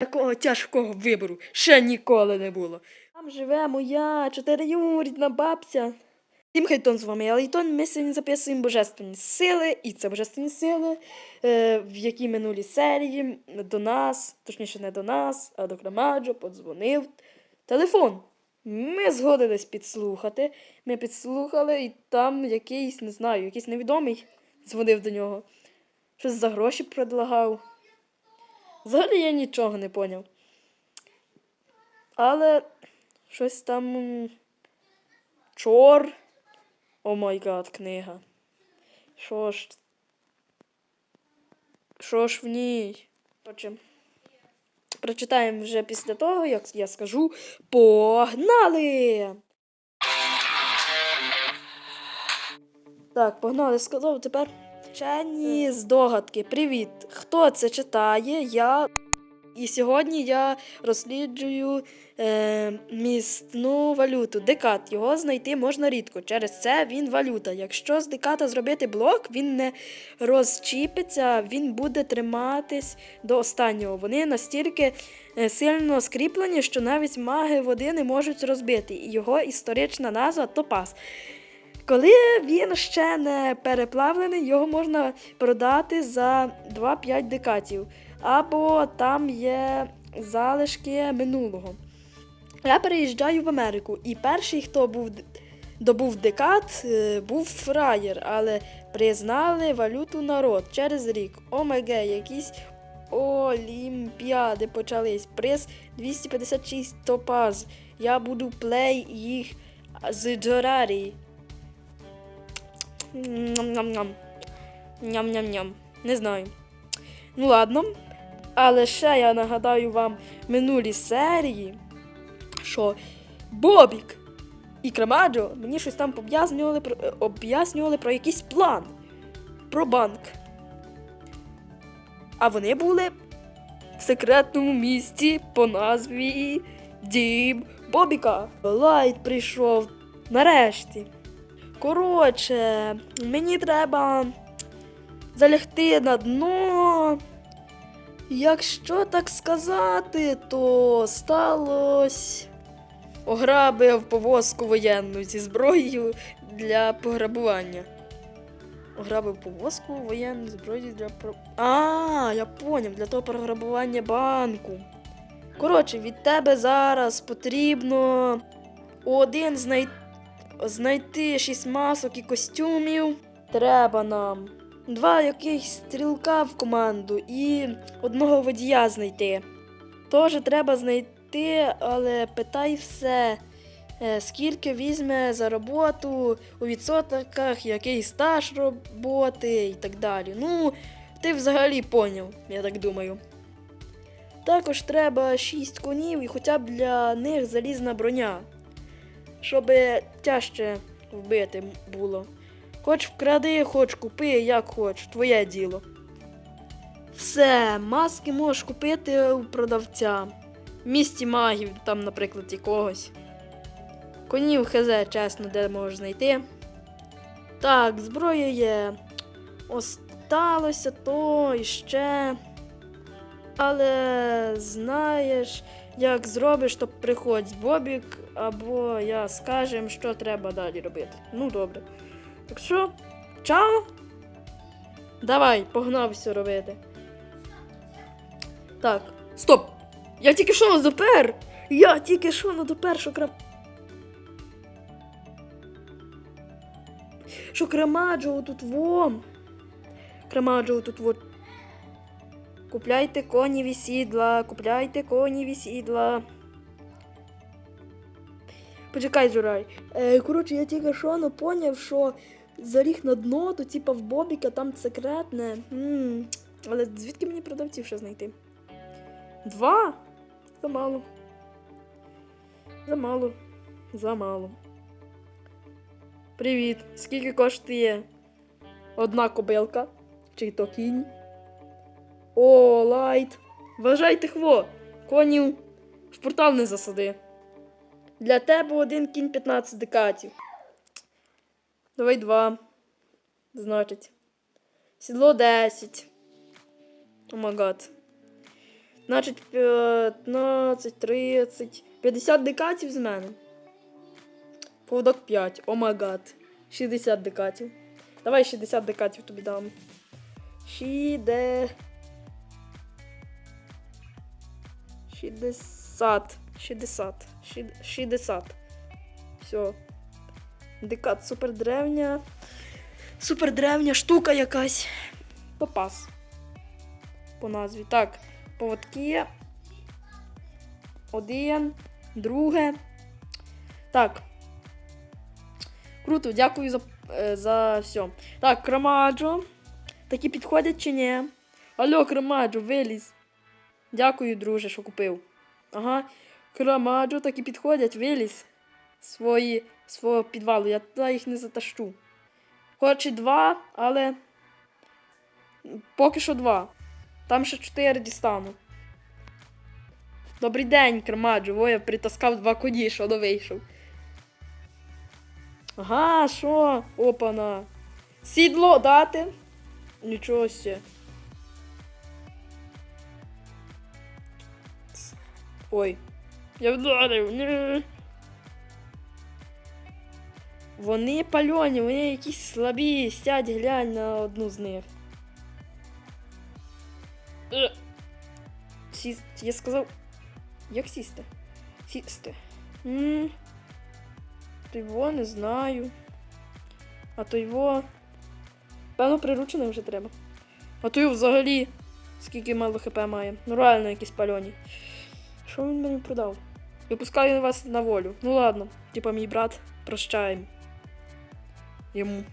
Такого тяжкого вибору ще ніколи не було. Там живе моя чотириюрідна бабця. Тим Хейтон з вами, але Хейтон ми сьогодні записуємо божественні сили, і це божественні сили, е, в якій минулій серії до нас, точніше не до нас, а до Крамаджо подзвонив телефон. Ми згодились підслухати. Ми підслухали, і там якийсь, не знаю, якийсь невідомий дзвонив до нього. Щось за гроші предлагав. Взагалі я нічого не поняв. Але щось там. Чор. О май гад, книга. Що ж. Що ж в ній? Отже, прочитаємо вже після того, як я скажу Погнали! Так, погнали, сказав тепер. Вчені здогадки. Привіт! Хто це читає? Я. І сьогодні я розсліджую е, місну валюту. Декат. Його знайти можна рідко. Через це він валюта. Якщо з деката зробити блок, він не розчіпиться, він буде триматись до останнього. Вони настільки е, сильно скріплені, що навіть маги води не можуть розбити. І його історична назва топаз. Коли він ще не переплавлений, його можна продати за 2-5 декатів. Або там є залишки минулого. Я переїжджаю в Америку, і перший, хто був добув декат, е, був фраєр, але признали валюту народ через рік. Омеге, якісь олімпіади почались. Приз 256 топаз. Я буду плей їх з Джорарії. Ням-ням-ням. Не знаю. Ну ладно. Але ще я нагадаю вам минулі серії, що Бобік і Крамаджо мені щось там об'яснювали про, е, об'яснювали про якийсь план. Про банк. А вони були в секретному місті по назві Дім Бобіка. Лайт прийшов нарешті. Коротше, мені треба залягти на дно. Якщо так сказати, то сталося. Ограбив повозку воєнну зі зброєю для пограбування. Ограбив повозку воєнну зі зброєю для. А, я поняв, для того пограбування банку. Коротше, від тебе зараз потрібно один знай... знайти шість масок і костюмів. Треба нам два якихось стрілка в команду і одного водія знайти. Теж треба знайти, але питай все. е, Скільки візьме за роботу у відсотках, який стаж роботи і так далі. Ну, ти взагалі поняв, я так думаю. Також треба 6 конів і хоча б для них залізна броня, щоб тяжче вбити було. Хоч вкради, хоч купи, як хоч, твоє діло. Все, маски можеш купити у продавця. В місті магів, там, наприклад, якогось. Конів хз, чесно, де можеш знайти. Так, зброя є. Осталося то іще. Але знаєш, як зробиш, то приходь Бобік, або я скажем, що треба далі робити. Ну, добре. Так що, чао? Давай, погнав все робити. Так, стоп! Я тільки що допер! Я тільки що на допер, що крап. Що крамаджо тут во. Крамаджо тут во. Купляйте коніві сідла, купляйте коніві сідла. Почекай, Журай. Е, коротше, я тільки що ну, поняв, що заліг на дно, то типа в Бобіка там секретне. м Але звідки мені продавців ще знайти? Два? Замало. Замало. Замало. Привіт. Скільки коштує одна кобилка? Чи то кінь? О, лайт. Вважайте хво. Конів в портал не засади. Для тебе один кінь 15 декатів. Давай два. Значить. Сідло 10. О май гад. Значить, 15, 30, 50 декатів з мене. Поводок 5. О май гад. 60 декатів. Давай 60 декатів тобі дам. Шіде. 60. 60. 60. Все. Декат супер древня. Супер древня штука якась. Попас. По назві. Так, поводки. Один. Друге. Так. Круто, дякую за, е, за все. Так, Крамаджо. Такі підходять чи ні? Алло, Крамаджо, виліз. Дякую, друже, що купив. Ага. Крамаджо такі підходять, виліз. Свої, свого підвалу. Я туди їх не затащу. Хоч і два, але. Поки що два. Там ще чотири дістану. Добрий день, Крамаджо. Во, я притаскав два коні, що не вийшов. Ага, що? Опана. Сідло дати? Нічого сє. Ой. Я вдарив. Ні. Вони пальоні, вони якісь слабі, сядь, глянь на одну з них. Е. Сіс... Я сказав. Як сісти? Сісти. м То його не знаю. А то його. Певно, приручений вже треба. А то його взагалі. Скільки мало хп має. Ну реально якісь пальоні. Що він мені продав? Випускаю вас на волю. Ну ладно, типа мій брат, прощаємо. Йому.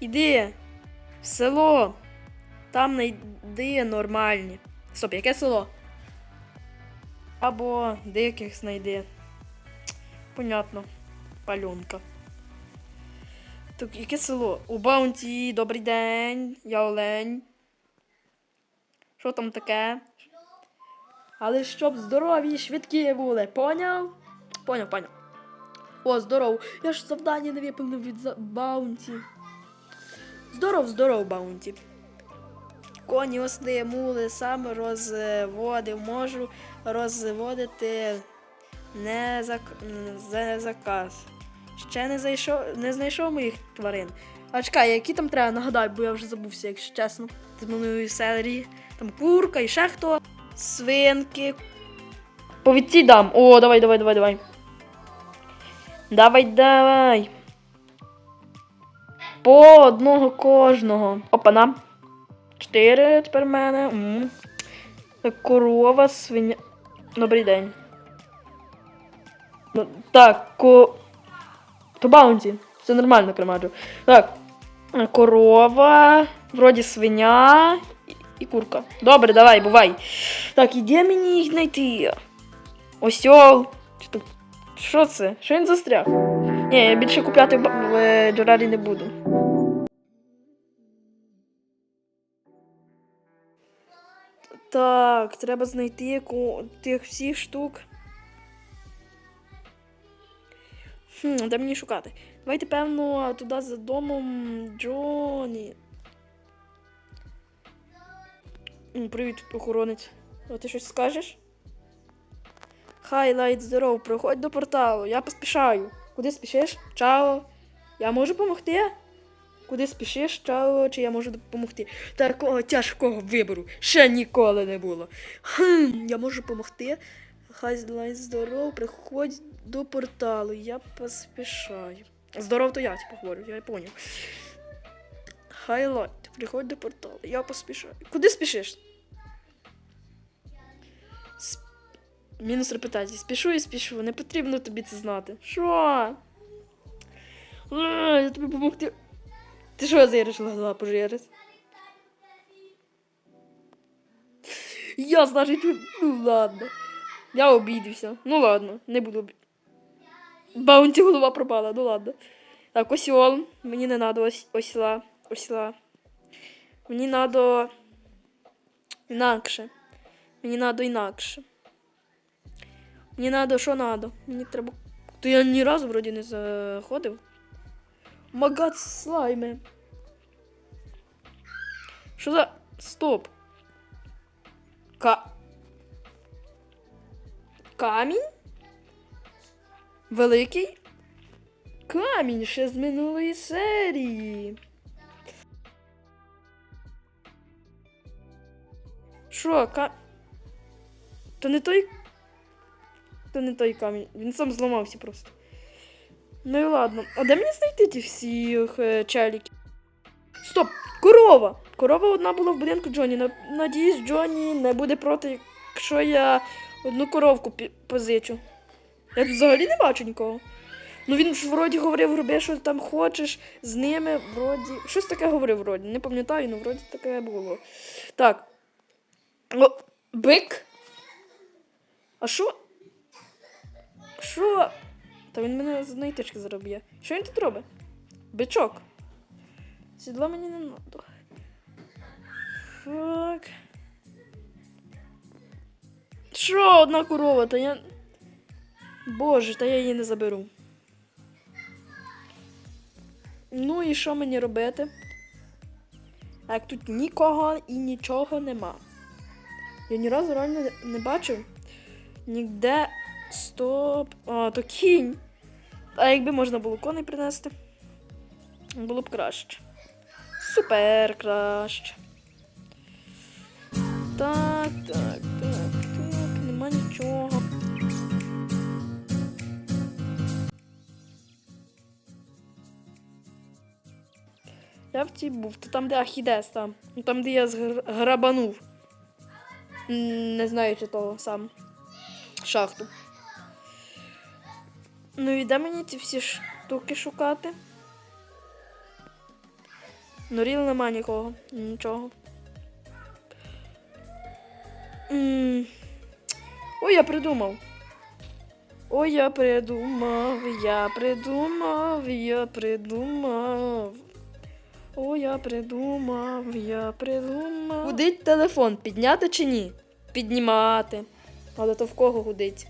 Іди в село. Там знайди нормальні. Стоп, яке село? Або диких знайди. Понятно. Пальонка. Так, яке село? У Баунті, добрий день. Я Олень. Що там таке? Але щоб здорові і швидкі були, поняв? Поняв, поняв. О, здоров. Я ж завдання не виповнив від за- Баунті. Здоров, здоров, Баунті. Коні, осли, мули, сам розводив, можу розводити не за, за заказ. Ще не зайшов, не знайшов моїх тварин. А чекай, які там треба, нагадай, бо я вже забувся, якщо чесно. З минулої серії. Там курка і ще хто. Свинки. Повідці дам. О, давай, давай, давай, давай. Давай, давай. По одного кожного. Опа-на. Чотири тепер в мене. М. Так, корова, свиня. Добрий день. Ну, так, ко. То баунті. Все нормально, кремаджу. Так. Корова, вроді свиня і, і курка. Добре, давай, бувай. Так, іде мені їх знайти. Осьол. Що це? Що він застряг? Ні, я більше купляти в, в е, не буду. Так, треба знайти тих всіх штук. Хм, де мені шукати? Давайте, певно, туди за домом Джоні. Привіт, охоронець. А ти щось скажеш? Хай, лайт, здоров, проходь до порталу. Я поспішаю. Куди спішиш? Чао. Я можу допомогти? Куди спішиш? Чао, чи я можу допомогти? Такого тяжкого вибору ще ніколи не було. Хм, я можу допомогти. Хай лайт, здоров, приходь до порталу. Я поспішаю. Здоров, то я типу говорю, я поняв. Хайлайт, приходь до порталу. Я поспішаю. Куди спішиш? Мінус репутації. Спішу і спішу. Не потрібно тобі це знати. Що? Я тобі допомогти. Ти що зіриш глаза пожирись? Я, значить, ну ладно. Я обідався. Ну ладно, не буду обі... Баунті голова пропала, ну ладно. Так, осьол. Мені не надо ось, осла. Осла. Мені надо інакше. Мені надо інакше. Мені надо, що надо? Мені треба. То я ні разу вроді не заходив. Магат слайми. Що за. Стоп. Ка. Камінь? Великий? Камінь ще з минулої серії. Що, ка. То не той. То не той камінь. Він сам зламався просто. Ну і ладно. А де мені знайти ті всіх е, челіків? Стоп! Корова! Корова одна була в будинку Джоні. Надіюсь, Джоні не буде проти, якщо я одну коровку позичу. Я взагалі не бачу нікого. Ну він ж вроді говорив, роби, що там хочеш з ними, вроді. Щось таке говорив вроді. Не пам'ятаю, ну вроді таке було. Так. О, бик? А що? Що? Та він мене з одної тички зароб'є. Що він тут робить? Бичок. Сідла мені не надо. Фак. Що одна корова? Та я. Боже, та я її не заберу. Ну і що мені робити? А як тут нікого і нічого нема. Я ні разу реально не бачив. Ніде. Стоп. А, то кінь. А якби можна було коней принести, було б краще. Супер краще. Так, так, так, так, нема нічого. Я в тій був, то там, де Ахідес там. Ну, Там, де я згр- грабанув. Не знаю, чи того сам. Шахту. Ну і де мені ці всі штуки шукати? Ну, ріл нема нікого. Нічого. М. Ой, я придумав. Ой, я придумав, я придумав, я придумав. Ой, я придумав, я придумав. Гудить телефон, підняти чи ні? Піднімати. Але то в кого гудить?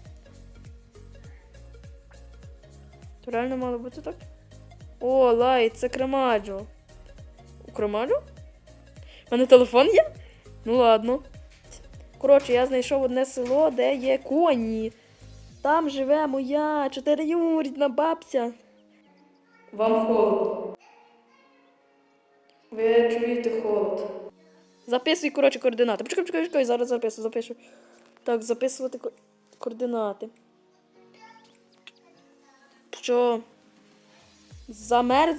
Реально мало бути так? О, лайт, це Кремаджо. У Кремаджо? У мене телефон є? Ну ладно. Коротше, я знайшов одне село, де є коні. Там живе моя чотириюрідна бабця. Вам холод. Ви чуєте холод. Записуй, коротше, координати. Почекай, почекай, почекай, зараз записую, запишу. Так, записувати ко- координати. Що? Замерз.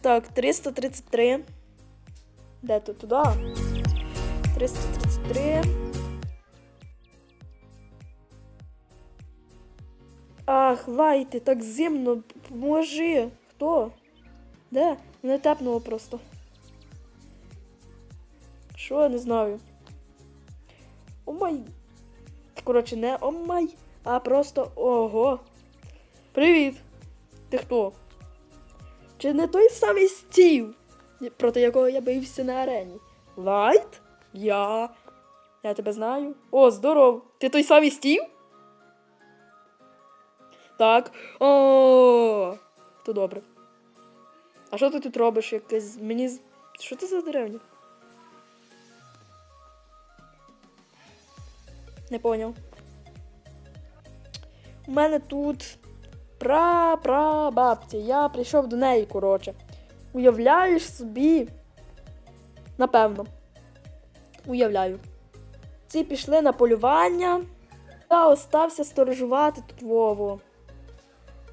Так, 333. Де тут? Туди. 333. Ах, лайте, так зимно. Поможи. Хто? Де? Мене тепнуло просто. Що, я не знаю. Омай. Коротше, не омай, а просто ого. Привіт. Ти хто? Чи не той самий стів, проти якого я бився на арені? Лайт? Я. Я тебе знаю. О, здоров. Ти той самий стів? Так. О, то добре. А що ти тут робиш? Якесь мені. Що це за деревня? Не поняв. У мене тут пра-пра-бабця. Я прийшов до неї, коротше. Уявляєш собі? Напевно. Уявляю. Ці пішли на полювання. Я остався сторожувати тут Вову.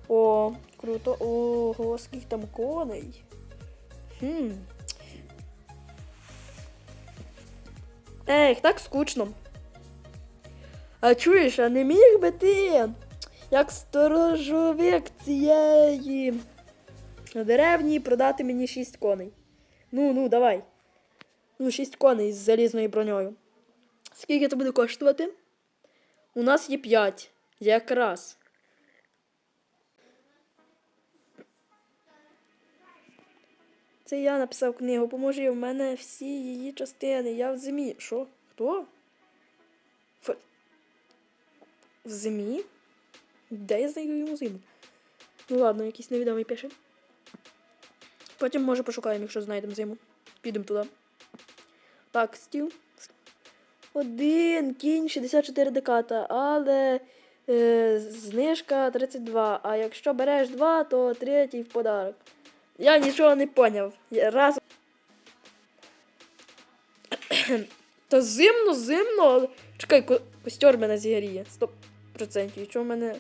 О, круто. Ого, скільки там коней. Хм. Ех, так скучно. А чуєш, а не міг би ти, як сторожовик цієї деревні, продати мені шість коней? Ну, ну, давай. Ну, шість коней з залізною броньою. Скільки це буде коштувати? У нас є п'ять. Якраз. Це я написав книгу. Поможи, в мене всі її частини. Я в зимі. Що? Хто? В зимі? Де я знайду йому зиму? Ну ладно, якийсь невідомий пише. Потім може пошукаємо, якщо знайдемо зиму. Підемо туди. Так, стіл. Один кінь 64 деката, але е, знижка 32. А якщо береш два, то третій в подарок. Я нічого не поняв. Раз. Та зимно, зимно. Чекай, ко- костер мене зігріє. 100%. І чого в мене.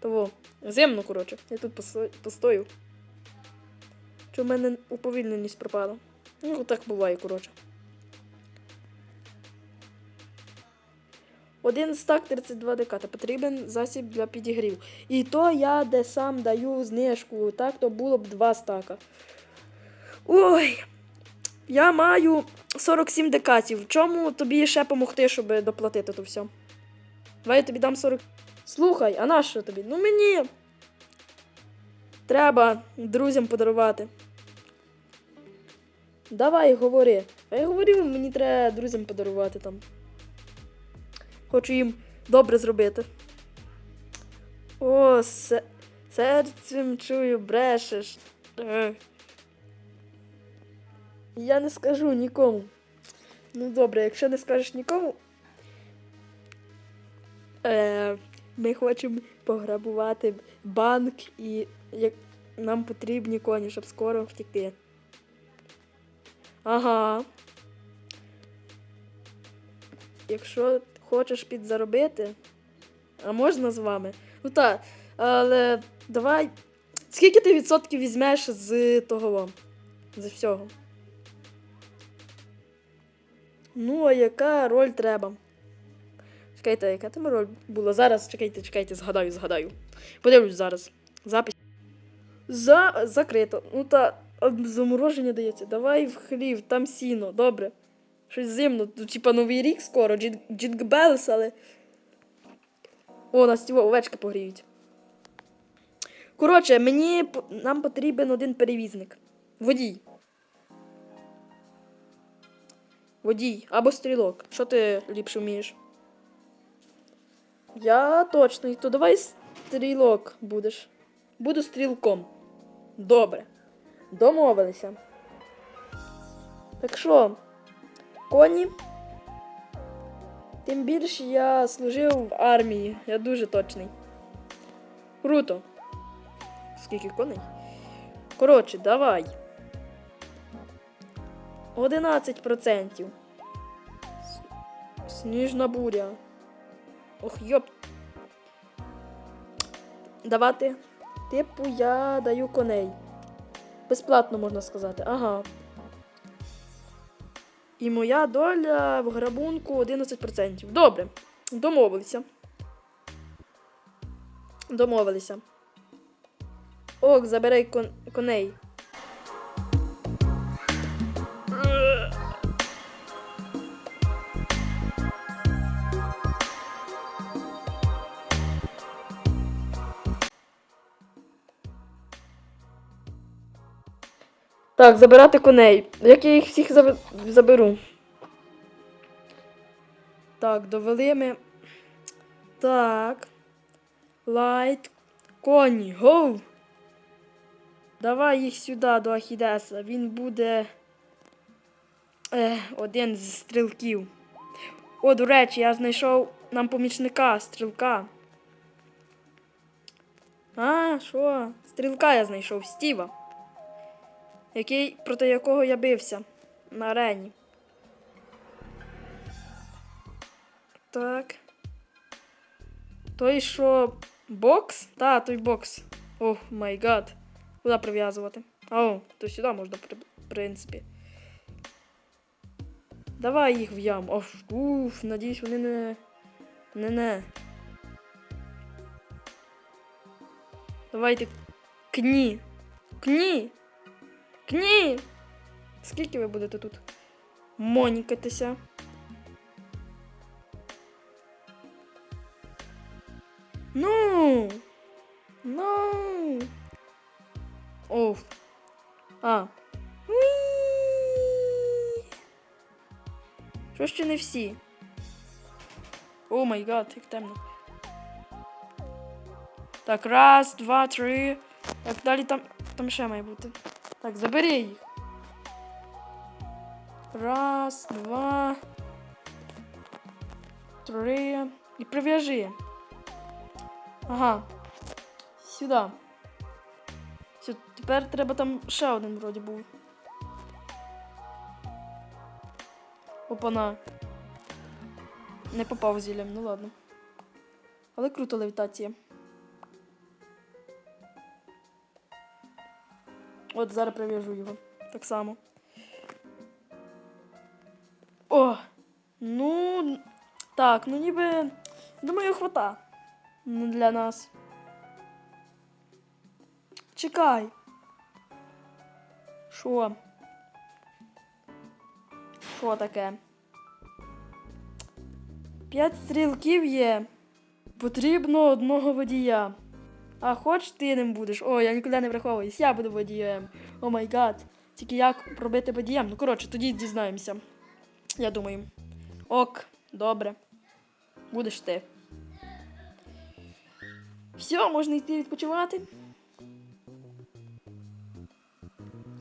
Того. Зимно, коротше. Я тут постою. Що в мене уповільненість пропала. Ну, так буває, коротше. Один стак 32 деката. Потрібен засіб для підігріву. І то я де сам даю знижку. Так, то було б два стака. Ой. Я маю 47 декатів. В чому тобі ще помогти, щоб доплатити то все? Давай я тобі дам 40. Слухай, а на що тобі? Ну мені. Треба друзям подарувати. Давай, говори. А я говорив, мені треба друзям подарувати там. Хочу їм добре зробити. О, се... серцем чую, брешеш. Я не скажу нікому. Ну добре, якщо не скажеш нікому. Е, ми хочемо пограбувати банк і як... нам потрібні коні, щоб скоро втекти. Ага. Якщо хочеш підзаробити, а можна з вами? Ну так, але давай. Скільки ти відсотків візьмеш з того? З всього? Ну, а яка роль треба? Чекайте, яка там роль була? Зараз, чекайте, чекайте, згадаю, згадаю. Подивлюсь зараз. Запис. За... Закрито. Ну та замороження дається. Давай в хлів, там сіно, добре. Щось зимно. Ну, типа Новий рік скоро. Джінгбелс, але. О, нас ті овечки погріють. Коротше, мені нам потрібен один перевізник. Водій. Водій або стрілок. Що ти ліпше вмієш? Я точно. То давай стрілок будеш. Буду стрілком. Добре. Домовилися. Так що, коні. Тим більше я служив в армії. Я дуже точний. Круто. Скільки коней? Коротше, давай. 11%. Сніжна буря. Ох, йоп. Давати. Типу, я даю коней. Безплатно можна сказати. Ага. І моя доля в грабунку 11%. Добре. Домовилися. Домовилися. Ок, забирай кон- коней. Так, забирати коней. Як я їх всіх заберу? Так, довели ми. Так. Лайт. Коні. Гоу. Давай їх сюди до Ахідеса. Він буде. Е, один з стрілків. О, до речі, я знайшов нам помічника, стрілка. А, що? Стрілка я знайшов, Стіва. Який, проти якого я бився на арені. Так. Той що. Бокс? Та, той бокс. О, май гад. Куди прив'язувати? О, то сюди можна, в принципі. Давай їх в яму. Оф, уф, надіюсь, вони не. Не-не. Давайте. Кні. Кні. Кні. Скільки ви будете тут монікатися? Ну. Ну. Оф. А. Уі. Що ще не всі? О май гад, як темно. Так, раз, два, три. Так, далі там, там ще має бути. Так, забери їх. Раз, два. Три. І прив'яжи. Ага. Сюди. Все, тепер треба там ще один вроді був. Опана. Не попав зіллям, ну ладно. Але круто левітація. От зараз прив'яжу його. Так само. О! Ну. Так, ну ніби. Думаю, хвата. Для нас. Чекай. Що? Що таке? П'ять стрілків є. Потрібно одного водія. А хоч ти ним будеш. О, я нікуди не враховуюсь, я буду водієм. О май гад. Тільки як робити водієм? Ну, коротше, тоді дізнаємося. Я думаю. Ок, добре. Будеш ти. Все, можна йти відпочивати.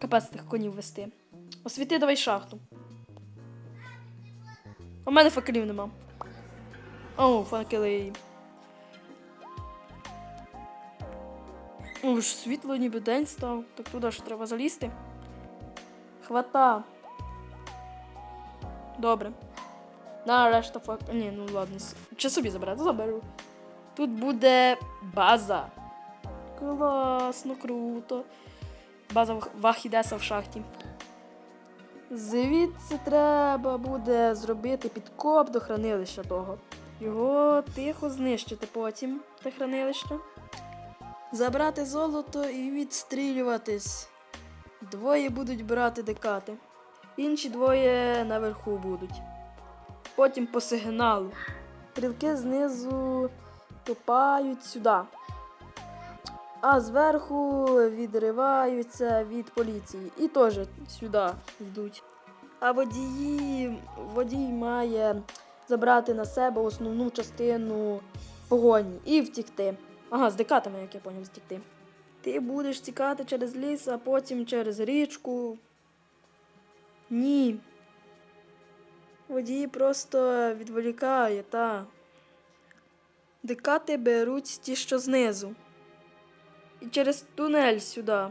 Капець тих конів вести. Освіти давай шахту. У мене факелів нема. О, факели. Ж світло ніби день став. Так туди ж треба залізти. Хвата. Добре. На фак. Ні, ну ладно. Чи собі забирати? Заберу. Тут буде база. Класно, круто. База Вахідеса в шахті. Звідси треба буде зробити підкоп до хранилища того. Його тихо знищити потім, те хранилище. Забрати золото і відстрілюватись. Двоє будуть брати декати. Інші двоє наверху будуть. Потім по сигналу. Стрілки знизу копають сюди. А зверху відриваються від поліції. І теж сюди йдуть. А водії, водій має забрати на себе основну частину погоні і втікти. Ага, з декатами, як я поняв, втікти. Ти будеш тікати через ліс, а потім через річку. Ні. Водій просто відволікає, та. Декати беруть ті, що знизу. І через тунель сюди.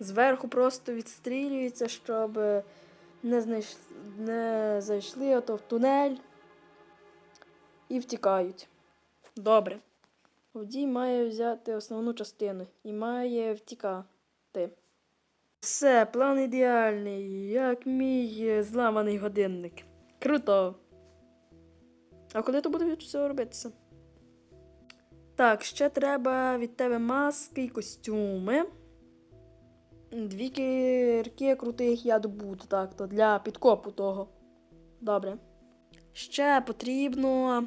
Зверху просто відстрілюється, щоб не, знайш... не зайшли ото в тунель і втікають. Добре. Водій має взяти основну частину і має втікати. Все, план ідеальний, як мій зламаний годинник. Круто. А коли то буде все робитися? Так, ще треба від тебе маски і костюми. Дві кірки крутих я добуду, так, то для підкопу того. Добре. Ще потрібно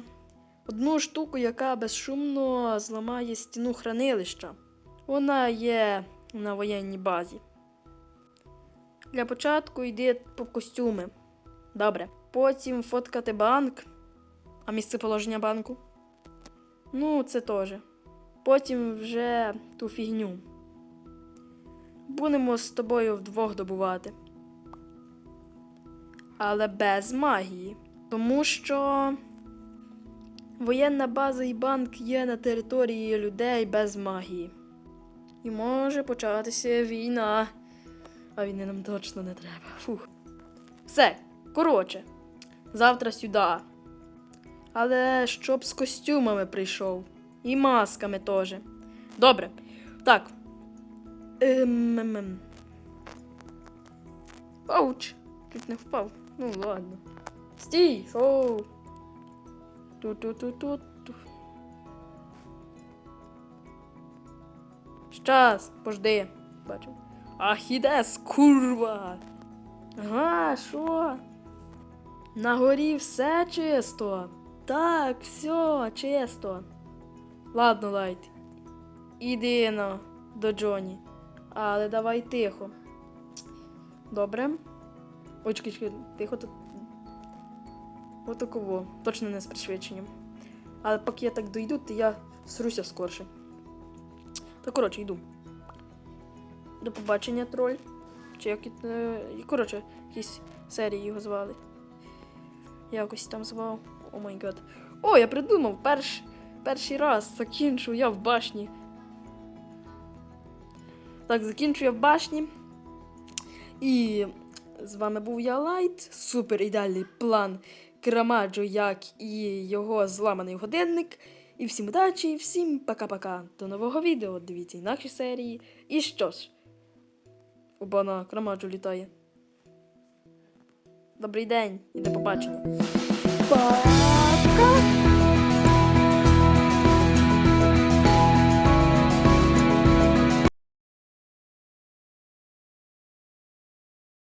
одну штуку, яка безшумно зламає стіну хранилища. Вона є на воєнній базі. Для початку йди по костюми. Добре. Потім фоткати банк. А місце положення банку? Ну, це теж. Потім вже ту фігню. Будемо з тобою вдвох добувати. Але без магії. Тому що воєнна база і банк є на території людей без магії. І може початися війна. А війни нам точно не треба. Фух. Все, коротше. Завтра сюди. Але щоб з костюмами прийшов. І масками теж. Добре. Так. Ем, ем, ем. Пауч. Чуть не впав. Ну ладно. Стій! Шоу. Ту-ту-ту-ту-ту. Щас, пожди. Бачу. Ахідес, курва. Ага, що? На горі все чисто. Так, все чисто. Ладно, Лайт. Іди на до Джоні. Але давай тихо. Добре. Чекай, тихо тут. Отаково. Точно не з пришвидшенням. Але поки я так дойду, то я сруся скорше. Та коротше, йду. До побачення, троль. Чи як е, коротше, якісь серії його звали. Якось там звав. О май гад. О, я придумав! Перш, перший раз закінчу я в башні. Так, закінчу я в башні. І з вами був я Лайт. Супер ідеальний план Крамаджо, як і його зламаний годинник. І всім удачі, всім пока-пока. До нового відео. Дивіться інакші серії. І що ж? Оба Крамаджо літає. Добрий день і до побачення. Пока.